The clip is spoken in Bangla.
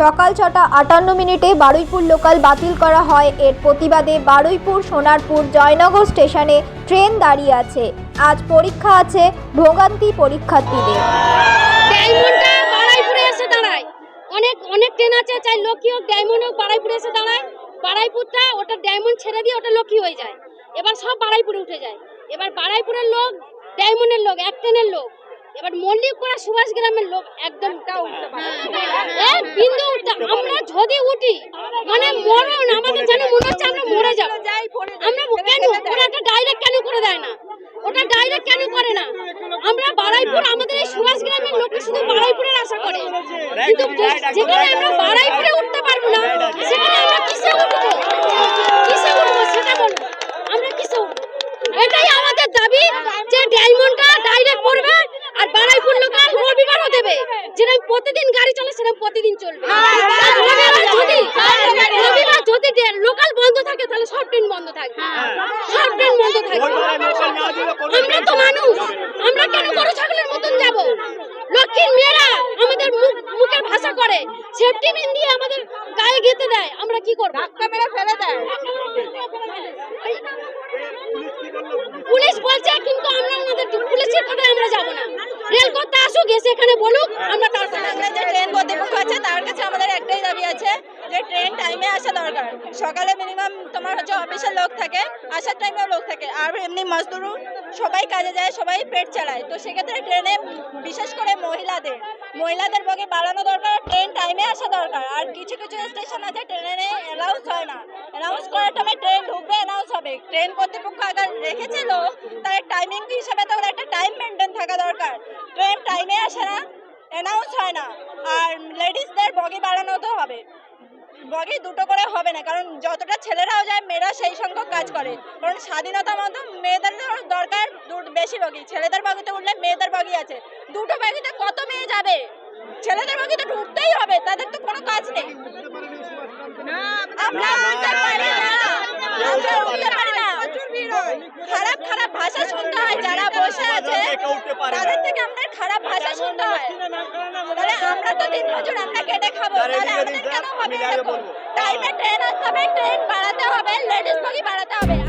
সকাল ছটা আটান্ন মিনিটে বারুইপুর লোকাল বাতিল করা হয়। এর প্রতিবাদে বারুইপুর সোনারপুর জয়নগর স্টেশনে ট্রেন দাঁড়িয়ে আছে। আজ পরীক্ষা আছে ভোগান্তি পরীক্ষার্থীদের। অনেক অনেক ট্রেন আছে, চাই লক্ষ্মী হোক, ডায়মন্ড হোক, বারাইপুরে এসে দাঁড়ায়। বারাইপুরটা ওটা ডায়মন্ড ছেড়ে দিয়ে ওটা লক্ষ্মী হয়ে যায়। এবার সব বারাইপুরে উঠে যায়। এবার বারাইপুরের লোক, ডায়মন্ডের লোক, এক ট্রেনের লোক। এবার মল্লিকপাড়া সুভাষ গ্রামের লোক একদম উঠতে পারে বিন্দু উঠতে আমরা যদি উঠি মানে মরণ আমাদের যেন মনে হচ্ছে আমরা মরে যাব। আমরা কেন? ওরা একটা ডাইরেক্ট কেন করে দেয় না? ওটা ডাইরেক্ট কেন করে না? আমরা বারাইপুর আমাদের এই সুভাষ গ্রামের লোক শুধু বারাইপুরের আশা করে। কিন্তু যেখানে আমরা বারাইপুরে উঠতে পারব না সেখানে আমরা কিসে উঠবো কিসে উঠবো সেটা বলব আমরা কিসে উঠবো এটাই আমাদের দাবি যে ডায়মন্ডটা ডাইরেক্ট পড়বে আর বারাইপুর লোকাল রবিবারও দেবে যেরকম প্রতিদিন গাড়ি চলে সেরকম প্রতিদিন চলবে। রবিবার যদি রবিবার যদি লোকাল বন্ধ থাকে তাহলে সব ট্রেন বন্ধ থাকবে সব ট্রেন বন্ধ থাকবে আমরা তো মানুষ। আমরা কেন গরু ছাগলের মতন যাব? লক্ষ্মীর মেয়েরা আমাদের মুখ মুখের ভাষা করে। সেফটি পিন দিয়ে আমাদের গায়ে গেতে দেয়। আমরা কি করব? ধাক্কা মেরে ফেলে দেয়। পুলিশ বলছে কিন্তু আমরা আমাদের পুলিশের কথায় আমরা যাব না। রেল করতে আসুক, এসে এখানে বলুক। আমরা তার আমরা যে ট্রেন কর্তৃপক্ষ আছে, তার কাছে আমাদের একটাই দাবি আছে যে ট্রেন টাইমে আসা দরকার। সকালে মিনিমাম তোমার হচ্ছে অফিসের লোক থাকে, আসার টাইমেও লোক থাকে। আর এমনি মজদুরু সবাই কাজে যায়, সবাই পেট চালায়। তো সেক্ষেত্রে ট্রেনে বিশেষ করে মহিলাদের মহিলাদের বগে বাড়ানো দরকার ট্রেন টাইমে আসা দরকার। আর কিছু কিছু স্টেশন আছে ট্রেনে অ্যালাউন্স হয় না। অ্যানাউন্স করার সময় ট্রেন ঢুকবে অ্যানাউন্স হবে। ট্রেন কর্তৃপক্ষ আগে রেখেছিল তার টাইমিং হিসাবে তো একটা টাইম থাকা দরকার। ট্রেন টাইমে আসে না অ্যানাউন্স হয় না। আর লেডিসদের বগি বাড়ানো তো হবে। বগি দুটো করে হবে না, কারণ যতটা ছেলেরাও যায়, মেয়েরা সেই সংখ্যক কাজ করে। কারণ স্বাধীনতা মতো মেয়েদের দরকার বেশি বগি। ছেলেদের বগিতে উঠলে মেয়েদের বগি আছে। দুটো বগিতে কত মেয়ে যাবে? ছেলেদের বগিতে ঢুকতেই হবে, তাদের তো কোনো কাজ নেই। আমরা না খারাপ খারাপ ভাষা শুনতে হয়। যারা বসে আছে তাদের থেকে আমাদের খারাপ ভাষা শুনতে হয়। তাহলে আমরা তো দিন মজুর আমরা কেটে খাব। তাহলে আমাদের কেন হবে টাইমে ট্রেন আসতে হবে ট্রেন বাড়াতে হবে লেডিস বগি বাড়াতে হবে।